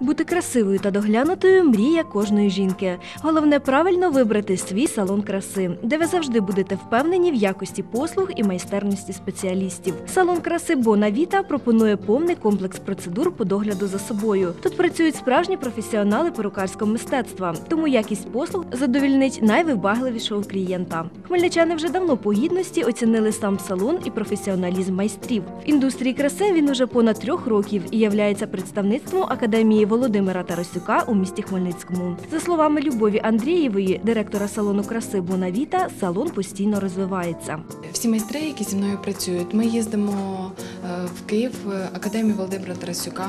Бути красивою та доглянутою мрія кожної жінки. Головне правильно вибрати свій салон краси, де ви завжди будете впевнені в якості послуг і майстерності спеціалістів. Салон краси Бона Віта пропонує повний комплекс процедур по догляду за собою. Тут працюють справжні професіонали перукарського мистецтва, тому якість послуг задовільнить найвибагливішого клієнта. Хмельничани вже давно по гідності оцінили сам салон і професіоналізм майстрів. В індустрії краси він уже понад трьох років і являється представництвом академії Володимира Тарасюка у місті Хмельницькому. За словами Любові Андрієвої, директора салону краси Бонавіта, салон постійно розвивається. Всі майстри, які зі мною працюють, ми їздимо е, в Київ в академію Володимира Тарасюка.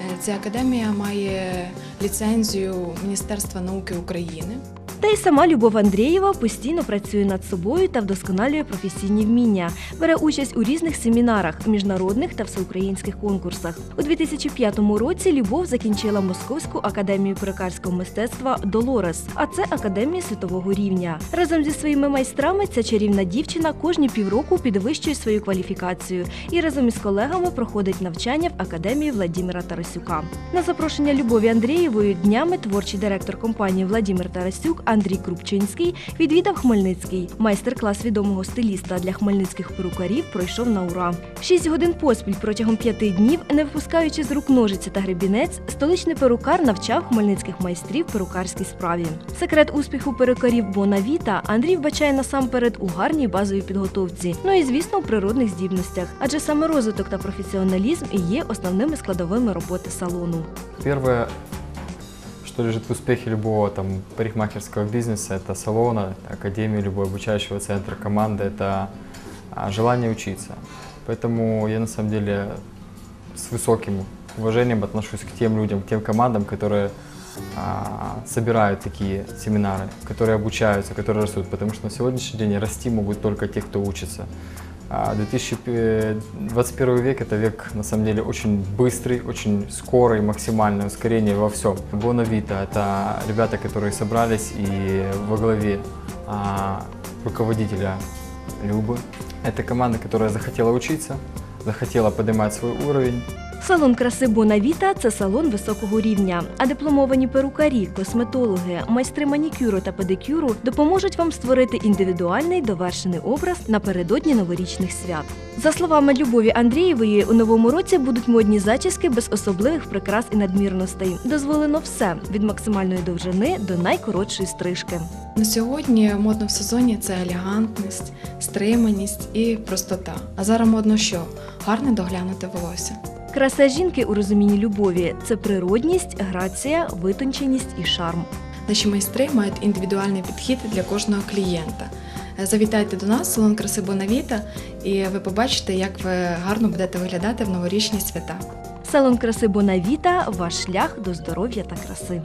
Е, Ця академія має ліцензію Міністерства науки України. Та й сама Любов Андрієва постійно працює над собою та вдосконалює професійні вміння. Бере участь у різних семінарах, міжнародних та всеукраїнських конкурсах. У 2005 році Любов закінчила Московську академію перукарського мистецтва Долорес, а це академія світового рівня. Разом зі своїми майстрами ця чарівна дівчина кожні півроку підвищує свою кваліфікацію і разом із колегами проходить навчання в академії Владимира Тарасюка. На запрошення Любові Андрієвої днями творчий директор компанії Владимир Тарасюк Андрій Крупчинський відвідав Хмельницький. Майстер-клас відомого стиліста для хмельницьких перукарів пройшов на ура. Шість годин поспіль протягом п'яти днів, не випускаючи з рук ножиці та гребінець, столичний перукар навчав хмельницьких майстрів перукарській справі. Секрет успіху перукарів Бонавіта Андрій вбачає насамперед у гарній базовій підготовці, ну і звісно у природних здібностях, адже саме розвиток та професіоналізм і є основними складовими роботи салону. Первое, что лежит в успехе любого там парикмахерского бизнеса, это салона, академии, любого обучающего центра, команды, это а, желание учиться. Поэтому я на самом деле с высоким уважением отношусь к тем людям, к тем командам, которые а, собирают такие семинары, которые обучаются, которые растут, потому что на сегодняшний день расти могут только те, кто учится. А 2021 век это век на самом деле очень быстрый, очень скорый, максимальное ускорение во всем. Боновита это ребята, которые собрались и во главе а, руководителя Любы. Это команда, которая захотела учиться, захотела поднимать свой уровень. Салон краси Бонавіта це салон високого рівня. А дипломовані перукарі, косметологи, майстри манікюру та педикюру допоможуть вам створити індивідуальний довершений образ напередодні новорічних свят. За словами Любові Андрієвої, у новому році будуть модні зачіски без особливих прикрас і надмірностей. Дозволено все від максимальної довжини до найкоротшої стрижки. На сьогодні модно в сезоні це елегантність, стриманість і простота. А зараз модно що? Гарне доглянуте волосся. Краса жінки у розумінні любові це природність, грація, витонченість і шарм. Наші майстри мають індивідуальний підхід для кожного клієнта. Е, Завітайте до нас, в салон краси Бонавіта, і ви побачите, як ви гарно будете виглядати в новорічні свята. Салон краси Бонавіта ваш шлях до здоров'я та краси.